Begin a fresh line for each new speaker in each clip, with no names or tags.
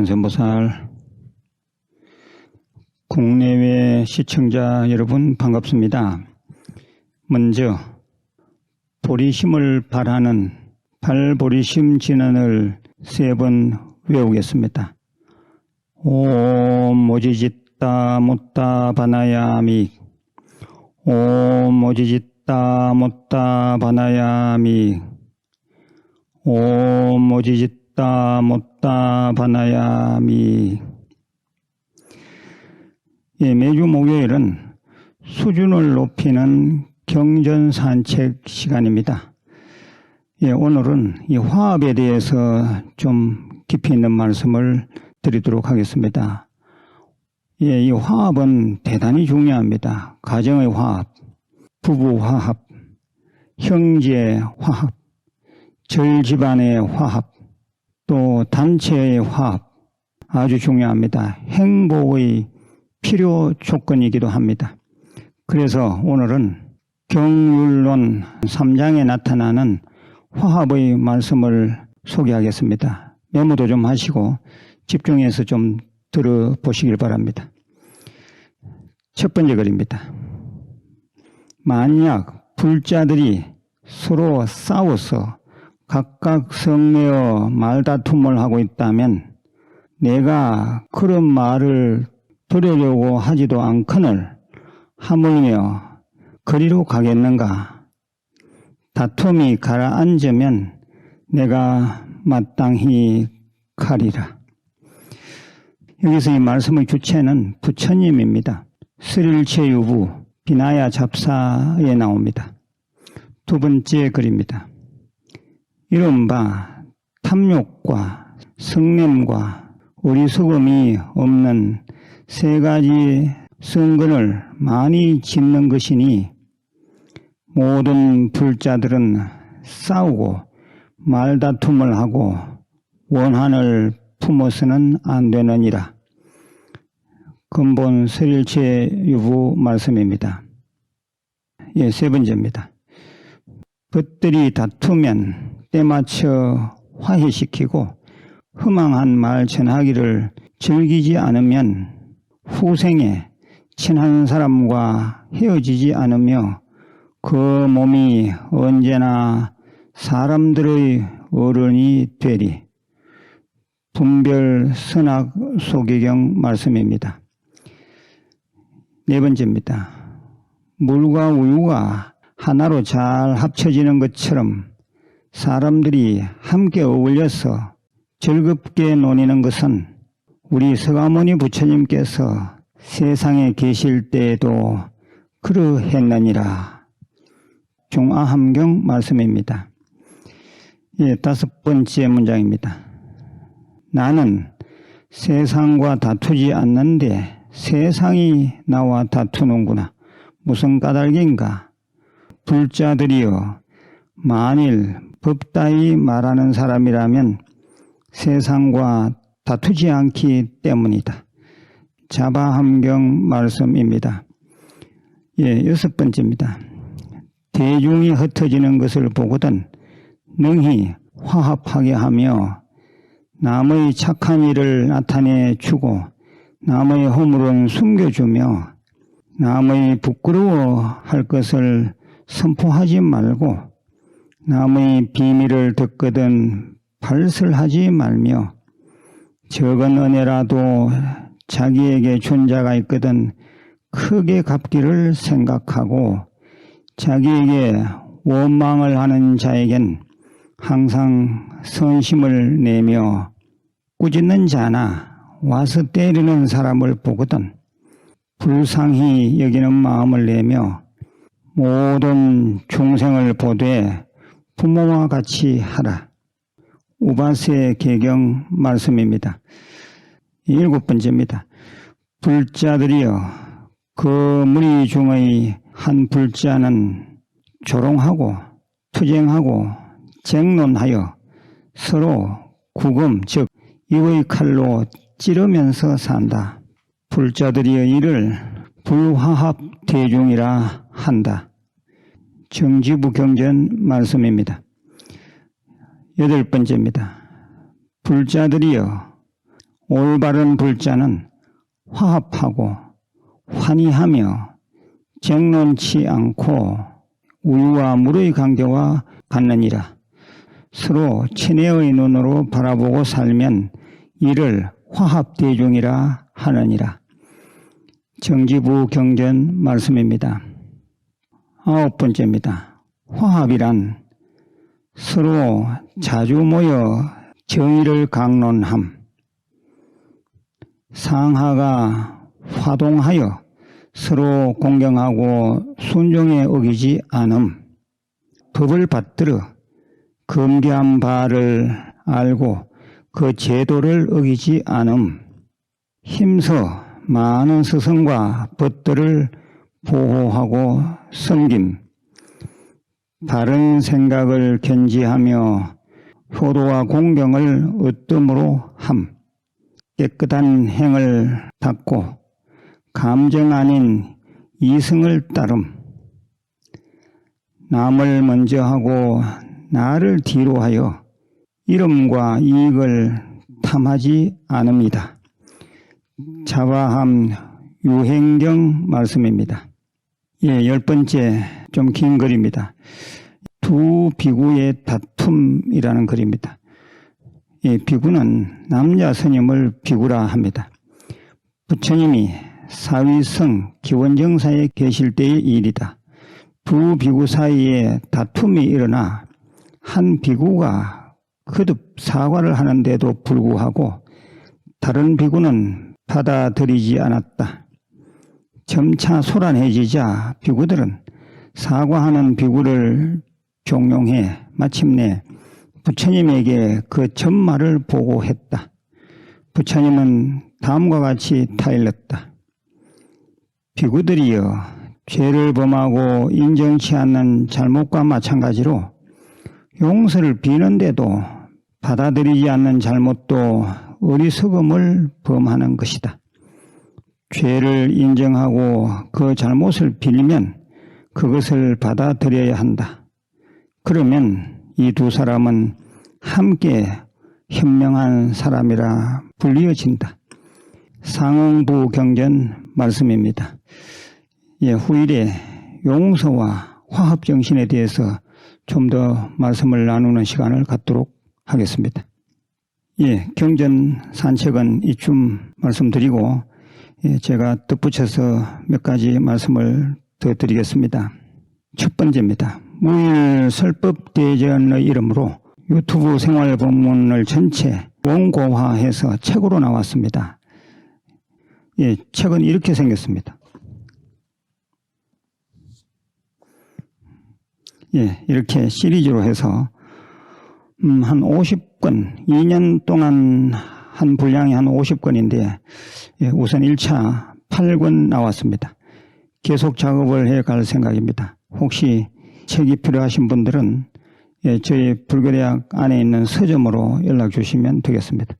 관세음보살 국내외 시청자 여러분 반갑습니다. 먼저 보리심을 발하는 발보리심 진언을 세 번 외우겠습니다. 옴 모지짓다 못다 바나야미 옴 모지짓다 못다 바나야미 옴 모지짓다 못다 바나야미 예, 매주 목요일은 수준을 높이는 경전 산책 시간입니다. 예, 오늘은 이 화합에 대해서 좀 깊이 있는 말씀을 드리도록 하겠습니다. 예, 이 화합은 대단히 중요합니다. 가정의 화합, 부부 화합, 형제 화합, 절 집안의 화합, 또 단체의 화합 아주 중요합니다. 행복의 필요 조건이기도 합니다. 그래서 오늘은 경율론 3장에 나타나는 화합의 말씀을 소개하겠습니다. 메모도 좀 하시고 집중해서 좀 들어보시길 바랍니다. 첫 번째 글입니다. 만약 불자들이 서로 싸워서 각각 성내어 말다툼을 하고 있다면 내가 그런 말을 들으려고 하지도 않거늘 하물며 거리로 가겠는가? 다툼이 가라앉으면 내가 마땅히 가리라. 여기서 이 말씀의 주체는 부처님입니다. 스릴체 유부 비나야 잡사에 나옵니다. 두 번째 글입니다. 이른바 탐욕과 성냄과 어리석음이 없는 세 가지 성근을 많이 짓는 것이니 모든 불자들은 싸우고 말다툼을 하고 원한을 품어서는 안 되느니라. 근본 설일체 유부 말씀입니다. 예, 세 번째입니다. 것들이 다투면 때맞춰 화해시키고 허망한 말 전하기를 즐기지 않으면 후생에 친한 사람과 헤어지지 않으며 그 몸이 언제나 사람들의 어른이 되리. 분별 선악 소개경 말씀입니다. 네 번째입니다. 물과 우유가 하나로 잘 합쳐지는 것처럼 사람들이 함께 어울려서 즐겁게 노니는 것은 우리 서가모니 부처님께서 세상에 계실 때에도 그러했느니라. 중아함경 말씀입니다. 예, 다섯 번째 문장입니다. 나는 세상과 다투지 않는데 세상이 나와 다투는구나. 무슨 까닭인가? 불자들이여 만일 법다이 말하는 사람이라면 세상과 다투지 않기 때문이다. 자바함경 말씀입니다. 예, 여섯 번째입니다. 대중이 흩어지는 것을 보거든 능히 화합하게 하며 남의 착한 일을 나타내 주고 남의 허물은 숨겨주며 남의 부끄러워할 것을 선포하지 말고 남의 비밀을 듣거든 발설하지 말며 적은 은혜라도 자기에게 존자가 있거든 크게 갚기를 생각하고 자기에게 원망을 하는 자에겐 항상 선심을 내며 꾸짖는 자나 와서 때리는 사람을 보거든 불쌍히 여기는 마음을 내며 모든 중생을 보되 부모와 같이 하라. 우바세 개경 말씀입니다. 일곱 번째입니다. 불자들이여 그 무리 중의 한 불자는 조롱하고 투쟁하고 쟁론하여 서로 구금 즉 이의 칼로 찌르면서 산다. 불자들이여 이를 불화합 대중이라 한다. 정지부 경전 말씀입니다. 여덟 번째입니다. 불자들이여 올바른 불자는 화합하고 환희하며 정론치 않고 우유와 물의 관계와 같느니라. 서로 친애의 눈으로 바라보고 살면 이를 화합대중이라 하느니라. 정지부 경전 말씀입니다. 아홉 번째입니다. 화합이란 서로 자주 모여 정의를 강론함. 상하가 화동하여 서로 공경하고 순종에 어기지 않음. 법을 받들어 금기한 바를 알고 그 제도를 어기지 않음. 힘서 많은 스승과 벗들을 보호하고 섬김. 바른 생각을 견지하며 효도와 공경을 으뜸으로 함. 깨끗한 행을 닦고 감정 아닌 이승을 따름. 남을 먼저 하고 나를 뒤로 하여 이름과 이익을 탐하지 않습니다. 자화함 유행경 말씀입니다. 예, 열 번째 좀 긴 글입니다. 두 비구의 다툼이라는 글입니다. 예, 비구는 남자 스님을 비구라 합니다. 부처님이 사위성 기원정사에 계실 때의 일이다. 두 비구 사이에 다툼이 일어나 한 비구가 거듭 사과를 하는데도 불구하고 다른 비구는 받아들이지 않았다. 점차 소란해지자 비구들은 사과하는 비구를 종용해 마침내 부처님에게 그 전말을 보고했다. 부처님은 다음과 같이 타일렀다. 비구들이여 죄를 범하고 인정치 않는 잘못과 마찬가지로 용서를 비는데도 받아들이지 않는 잘못도 어리석음을 범하는 것이다. 죄를 인정하고 그 잘못을 빌면 그것을 받아들여야 한다. 그러면 이 두 사람은 함께 현명한 사람이라 불리어진다. 상응부 경전 말씀입니다. 예, 후일에 용서와 화합 정신에 대해서 좀 더 말씀을 나누는 시간을 갖도록 하겠습니다. 예, 경전 산책은 이쯤 말씀드리고 예, 제가 덧붙여서 몇 가지 말씀을 더 드리겠습니다. 첫 번째입니다. 무일 설법 대전의 이름으로 유튜브 생활 본문을 전체 원고화해서 책으로 나왔습니다. 예, 책은 이렇게 생겼습니다. 예, 이렇게 시리즈로 해서 음, 한 50권, 2년 동안 한 분량이 한 50권인데 예, 우선 1차 8권 나왔습니다. 계속 작업을 해 갈 생각입니다. 혹시 책이 필요하신 분들은 예, 저희 불교대학 안에 있는 서점으로 연락 주시면 되겠습니다.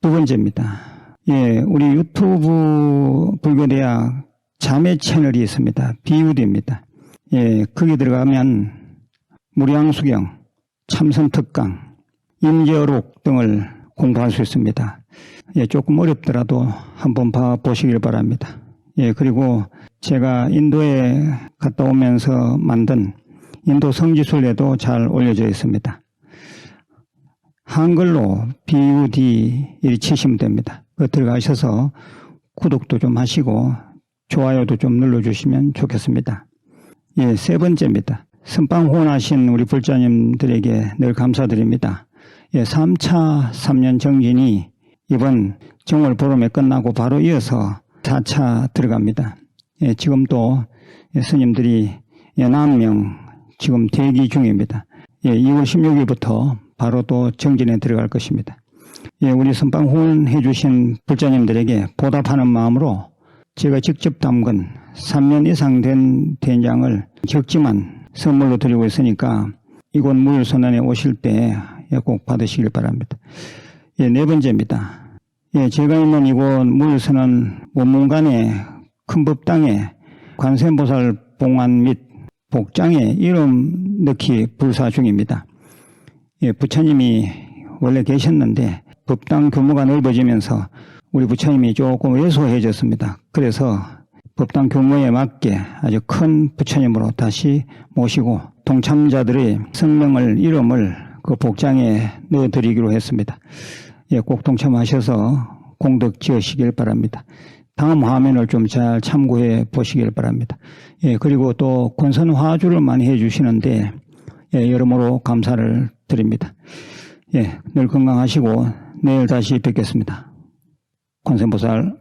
두 번째입니다. 예, 우리 유튜브 불교대학 자매 채널이 있습니다. 비유대입니다. 예, 거기 들어가면 무량수경, 참선특강, 임재어록 등을 공부할 수 있습니다. 예, 조금 어렵더라도 한번 봐 보시길 바랍니다. 예, 그리고 제가 인도에 갔다 오면서 만든 인도 성지순례도 잘 올려져 있습니다. 한글로 BUD 이 치시면 됩니다. 그 들어가셔서 구독도 좀 하시고 좋아요도 좀 눌러주시면 좋겠습니다. 예, 세 번째입니다. 선방 후원하신 우리 불자님들에게 늘 감사드립니다. 예, 3차 3년 정진이 이번 정월 보름에 끝나고 바로 이어서 4차 들어갑니다. 예, 지금도 예, 스님들이 11명 지금 대기 중입니다. 예, 2월 16일부터 바로 또 정진에 들어갈 것입니다. 예, 우리 선방 후원해 주신 불자님들에게 보답하는 마음으로 제가 직접 담근 3년 이상 된 된장을 적지만 선물로 드리고 있으니까 이곳 무일선언에 오실 때 꼭 받으시길 바랍니다. 예, 네 번째입니다. 예, 제가 있는 이곳 무일선언 원문관의 큰 법당에 관세음보살 봉안 및 복장에 이름 넣기 불사 중입니다. 예, 부처님이 원래 계셨는데 법당 규모가 넓어지면서 우리 부처님이 조금 왜소해졌습니다. 그래서 법당 규모에 맞게 아주 큰 부처님으로 다시 모시고 동참자들의 성명을 이름을 그 복장에 넣어드리기로 했습니다. 예, 꼭 동참하셔서 공덕 지으시길 바랍니다. 다음 화면을 좀 잘 참고해 보시길 바랍니다. 예, 그리고 또 권선 화주를 많이 해주시는데 예, 여러모로 감사를 드립니다. 예, 늘 건강하시고 내일 다시 뵙겠습니다. 권선보살